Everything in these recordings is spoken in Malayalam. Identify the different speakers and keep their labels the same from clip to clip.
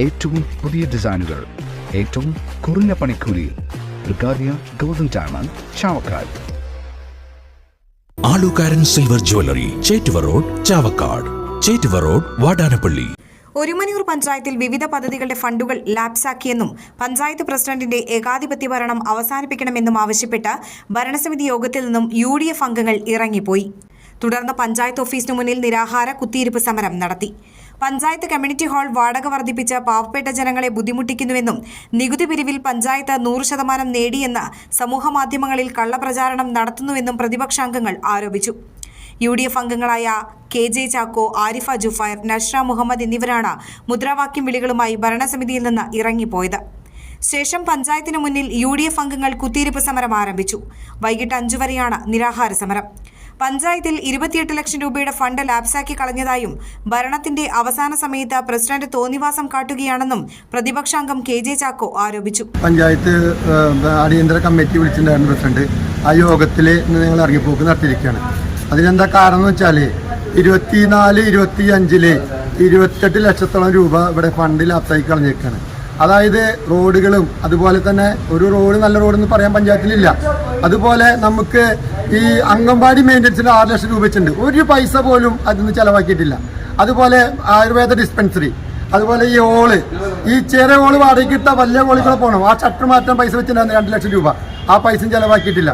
Speaker 1: ഏറ്റവും പുതിയ ഡിസൈനുകൾ ഏറ്റവും കുറഞ്ഞ പണിക്കൂലി. ബ്രിഗാദിയ golden diamond Chavakkad.
Speaker 2: Alukkaran silver jewellery Chettuva road Chavakkad. Chettuva road Vatanappally.
Speaker 3: Orumanayur പഞ്ചായത്തിൽ വിവിധ പദ്ധതികളുടെ ഫണ്ടുകൾ ലാപ്സാക്കിയെന്നും പഞ്ചായത്ത് പ്രസിഡന്റിന്റെ ഏകാധിപത്യ ഭരണം അവസാനിപ്പിക്കണമെന്നും ആവശ്യപ്പെട്ട് ഭരണസമിതി യോഗത്തിൽ നിന്നും യു ഡി എഫ് അംഗങ്ങൾ ഇറങ്ങിപ്പോയി. തുടർന്ന് പഞ്ചായത്ത് ഓഫീസിനു മുന്നിൽ നിരാഹാര കുത്തിയിരിപ്പ് സമരം നടത്തി. പഞ്ചായത്ത് കമ്മ്യൂണിറ്റി ഹാൾ വാടക വർദ്ധിപ്പിച്ച പാവപ്പെട്ട ജനങ്ങളെ ബുദ്ധിമുട്ടിക്കുന്നുവെന്നും നികുതി പിരിവിൽ പഞ്ചായത്ത് നൂറ് ശതമാനം നേടിയെന്ന് സമൂഹമാധ്യമങ്ങളിൽ കള്ളപ്രചാരണം നടത്തുന്നുവെന്നും പ്രതിപക്ഷാംഗങ്ങൾ ആരോപിച്ചു. യു ഡി എഫ് അംഗങ്ങളായ കെ ജെ ചാക്കോ ആരിഫ ജുഫൈർ നഷ്ര മുഹമ്മദ് എന്നിവരാണ് മുദ്രാവാക്യം വിളികളുമായി ഭരണസമിതിയിൽ നിന്ന് ഇറങ്ങിപ്പോയത്. ശേഷം പഞ്ചായത്തിന് മുന്നിൽ യു ഡി എഫ് അംഗങ്ങൾ കുത്തിയിരിപ്പ് സമരം ആരംഭിച്ചു. വൈകിട്ട് അഞ്ചു വരെയാണ് നിരാഹാര സമരം. പഞ്ചായത്തിൽ ഇരുപത്തിയെട്ട് ലക്ഷം രൂപയുടെ ഫണ്ട് ലാപ്സാക്കി കളഞ്ഞതായും ഭരണത്തിന്റെ അവസാന സമയത്ത് പ്രസിഡന്റ് തോന്നിവാസം കാട്ടുകയാണെന്നും പ്രതിപക്ഷാംഗം കെ ജെ ചാക്കോ ആരോപിച്ചു.
Speaker 4: പഞ്ചായത്ത് അടിയന്തര കമ്മിറ്റി വിളിച്ചിട്ടുണ്ടായിരുന്നു പ്രസിഡന്റ്. ആ യോഗത്തിൽ ഞങ്ങൾ ഇറങ്ങിപ്പോക്ക് നടത്തിയിരിക്കുകയാണ്. അതിനെന്താ കാരണം വെച്ചാൽ ഇരുപത്തിനാല് ഇരുപത്തി അഞ്ചിൽ ഇരുപത്തെട്ട് ലക്ഷത്തോളം രൂപ ഇവിടെ ഫണ്ട് ലാപ്സാക്കി കളഞ്ഞേക്കാണ് അതായത് റോഡുകളും അതുപോലെ തന്നെ ഒരു റോഡ് നല്ല റോഡെന്ന് പറയാൻ പഞ്ചായത്തിലില്ല. അതുപോലെ നമുക്ക് ഈ അംഗൻവാടി മെയിന്റനൻസിന് ആറ് ലക്ഷം രൂപ വെച്ചിട്ടുണ്ട്. ഒരു പൈസ പോലും അതിൽ നിന്ന് ചിലവാക്കിയിട്ടില്ല. അതുപോലെ ആയുർവേദ ഡിസ്പെൻസറി അതുപോലെ ഈ ഓൾ ഈ ചെറിയ ഓൾ വാടകയ്ക്ക് ഇട്ട വലിയ ഓളികളെ പോകണം ആ ചട്ടർ മാറ്റാൻ പൈസ വെച്ചിട്ടുണ്ടായിരുന്നു രണ്ട് ലക്ഷം രൂപ. ആ പൈസയും ചിലവാക്കിയിട്ടില്ല.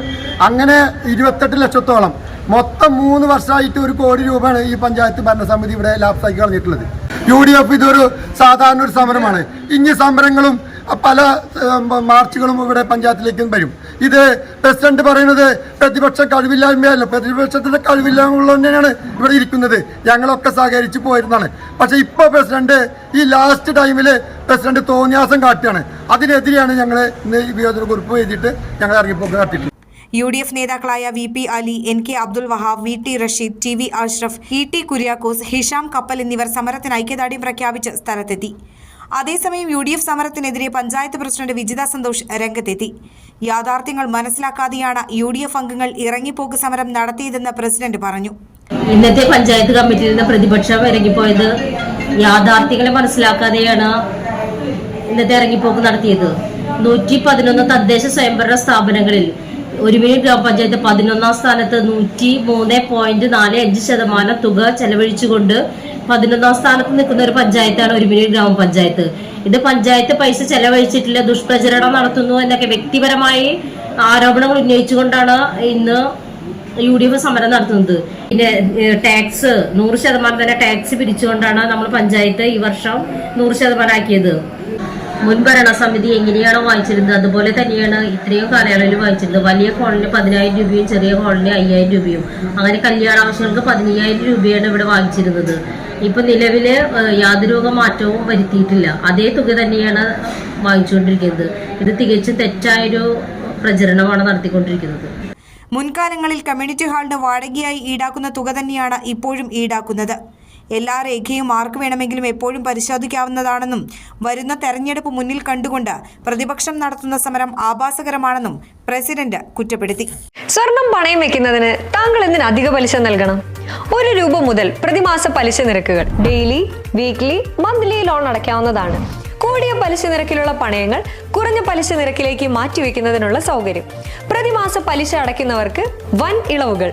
Speaker 4: അങ്ങനെ ഇരുപത്തെട്ട് ലക്ഷത്തോളം. മൊത്തം മൂന്ന് വർഷമായിട്ട് ഒരു കോടി രൂപയാണ് ഈ പഞ്ചായത്ത് ഭരണസമിതി ഇവിടെ ലാപ്സാക്കി കളഞ്ഞിട്ടുള്ളത്. യു ഡി എഫ് ഇതൊരു സാധാരണ ഒരു സമരമാണ്. ഇനി സമരങ്ങളും പല മാർച്ചുകളും ഇവിടെ പഞ്ചായത്തിലേക്കും വരും. ഇത് പ്രസിഡന്റ് പറയുന്നത് പ്രതിപക്ഷ കഴിവില്ലായ്മയല്ല. പ്രതിപക്ഷത്തിന്റെ കഴിവില്ലായ്മ തന്നെയാണ് ഇവിടെ ഇരിക്കുന്നത്. ഞങ്ങളൊക്കെ സഹകരിച്ച് പോയിരുന്നതാണ്. പക്ഷെ ഇപ്പൊ പ്രസിഡന്റ് ഈ ലാസ്റ്റ് ടൈമിൽ പ്രസിഡന്റ് തോന്നിയാസം കാട്ടുകയാണ് അതിനെതിരെയാണ് ഞങ്ങൾ ഇന്ന് ഈ വിയോജന കുറിപ്പ് എഴുതിയിട്ട് ഞങ്ങൾ ഇറങ്ങിപ്പോക്ക് കാട്ടിയിട്ടുള്ളത്.
Speaker 3: യു ഡി എഫ് നേതാക്കളായ V P Ali N K Abdul Wahab V T Rasheed T V Ashraf E T Kuriakose Hisham Kappal എന്നിവർ സമരത്തിന് ഐക്യദാർഢ്യം പ്രഖ്യാപിച്ച് സ്ഥലത്തെത്തി. അതേസമയം യു ഡി എഫ് സമരത്തിനെതിരെ പഞ്ചായത്ത് പ്രസിഡന്റ് വിജിത സന്തോഷ് രംഗത്തെത്തി. യാഥാർത്ഥ്യങ്ങൾ മനസ്സിലാക്കാതെയാണ് യു ഡി എഫ് അംഗങ്ങൾ ഇറങ്ങിപ്പോക്ക് സമരം നടത്തിയതെന്ന് പ്രസിഡന്റ് പറഞ്ഞു.
Speaker 5: ഇന്നത്തെ പഞ്ചായത്ത് കമ്മിറ്റിയിൽ നിന്ന് പ്രതിപക്ഷം ഇറങ്ങിപ്പോയത് യാഥാർത്ഥ്യങ്ങളെ മനസ്സിലാക്കാതെയാണ് ഇന്നത്തെ ഇറങ്ങിപ്പോക്ക് നടത്തിയത്. നൂറ്റി പതിനൊന്ന് തദ്ദേശ സ്വയംഭരണ സ്ഥാപനങ്ങളിൽ ഒരുമിനി ഗ്രാമപഞ്ചായത്ത് പതിനൊന്നാം സ്ഥാനത്ത് നൂറ്റി മൂന്ന് പോയിന്റ് നാല് അഞ്ച് ശതമാനം തുക ചെലവഴിച്ചുകൊണ്ട് പതിനൊന്നാം സ്ഥാനത്ത് നിൽക്കുന്ന ഒരു പഞ്ചായത്താണ് ഒരുമിനി ഗ്രാമപഞ്ചായത്ത്. ഇത് പഞ്ചായത്ത് പൈസ ചെലവഴിച്ചിട്ടില്ല ദുഷ്പ്രചരണം നടത്തുന്നു എന്നൊക്കെ വ്യക്തിപരമായി ആരോപണങ്ങൾ ഉന്നയിച്ചുകൊണ്ടാണ് ഇന്ന് യു ഡി എഫ് സമരം നടത്തുന്നത്. പിന്നെ ടാക്സ് നൂറ് ശതമാനം തന്നെ ടാക്സ് പിരിച്ചുകൊണ്ടാണ് നമ്മൾ പഞ്ചായത്ത് ഈ വർഷം നൂറ് ശതമാനം ആക്കിയത്. മുൻ സമിതി എങ്ങനെയാണോ വായിച്ചിരുന്നത്? അതുപോലെ തന്നെയാണ് ഇത്രയും കാലയളവിൽ വാങ്ങിച്ചിരുന്നത് വലിയ ഹോളിന് പതിനായിരം രൂപയും ചെറിയ ഹോളിന് അയ്യായിരം രൂപയും. അങ്ങനെ കല്യാണ ആവശ്യങ്ങൾക്ക് പതിനയ്യായിരം രൂപയാണ് ഇവിടെ വാങ്ങിച്ചിരുന്നത് ഇപ്പൊ നിലവിൽ യാതൊരു മാറ്റവും വരുത്തിയിട്ടില്ല. അതേ തുക തന്നെയാണ് വാങ്ങിച്ചുകൊണ്ടിരിക്കുന്നത്. ഇത് തികച്ചും തെറ്റായൊരു പ്രചരണമാണ് നടത്തിക്കൊണ്ടിരിക്കുന്നത്.
Speaker 3: മുൻകാലങ്ങളിൽ കമ്മ്യൂണിറ്റി ഹാളിന് വാടകയായി ഈടാക്കുന്ന തുക തന്നെയാണ് ഇപ്പോഴും ഈടാക്കുന്നത്. എല്ലാ രേഖയും ആർക്ക് വേണമെങ്കിലും എപ്പോഴും പരിശോധിക്കാവുന്നതാണെന്നും വരുന്ന തെരഞ്ഞെടുപ്പ് മുന്നിൽ കണ്ടുകൊണ്ട് പ്രതിപക്ഷം നടത്തുന്ന സമരം ആഭാസകരമാണെന്നും പ്രസിഡന്റ് കുറ്റപ്പെടുത്തി.
Speaker 6: സ്വർണം പണയം വെക്കുന്നതിന് താങ്കൾ എന്തിന് അധിക പലിശ നൽകണം? ഒരു രൂപ മുതൽ പ്രതിമാസ പലിശ നിരക്കുകൾ ഡെയിലി വീക്ക്ലി മന്ത്ലി ലോൺ അടയ്ക്കാവുന്നതാണ്. കൂടിയ പലിശ നിരക്കിലുള്ള പണയങ്ങൾ കുറഞ്ഞ പലിശ നിരക്കിലേക്ക് മാറ്റിവെക്കുന്നതിനുള്ള സൗകര്യം. പ്രതിമാസ പലിശ അടയ്ക്കുന്നവർക്ക് വൻ ഇളവുകൾ.